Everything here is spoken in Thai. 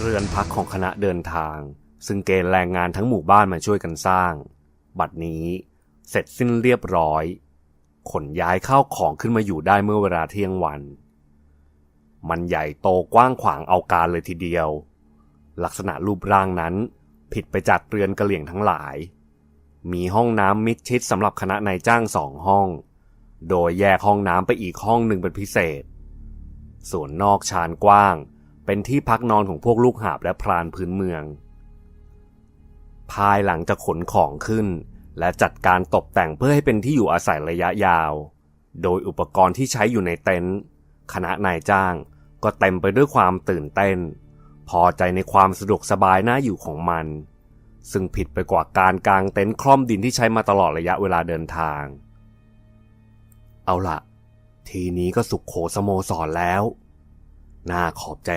เรือนพักของคณะเดินทาง ซึ่งเกณฑ์แรงงานทั้งหมู่บ้านมาช่วยกันสร้าง บัดนี้เสร็จสิ้นเรียบร้อย ขนย้ายข้าวของขึ้นมาอยู่ได้เมื่อเวลาเที่ยงวัน มันใหญ่โตกว้างขวางเอาการเลยทีเดียว ลักษณะรูปร่างนั้นผิดไปจากเรือนกระเหลี่ยงทั้งหลาย มีห้องน้ำมิดชิดสำหรับคณะนายจ้างสองห้อง โดยแยกห้องน้ำไปอีกห้องหนึ่งเป็นพิเศษ ส่วนนอกชานกว้าง เป็นที่พักนอนของพวกลูกหาบและพรานพื้นเมือง ภายหลังจากขนของขึ้น และจัดการตกแต่งเพื่อให้เป็นที่อยู่อาศัยระยะยาว โดยอุปกรณ์ที่ใช้อยู่ในเต็นท์คณะนายจ้างก็เต็มไปด้วยความตื่นเต้น พอใจในความสะดวกสบายน่าอยู่ของมัน ซึ่งผิดไปกว่าการกางเต็นท์คล่อมดินที่ใช้มาตลอดระยะเวลาเดินทาง เอาล่ะทีนี้ก็สุขโขสโมสรแล้ว น่าขอบใจ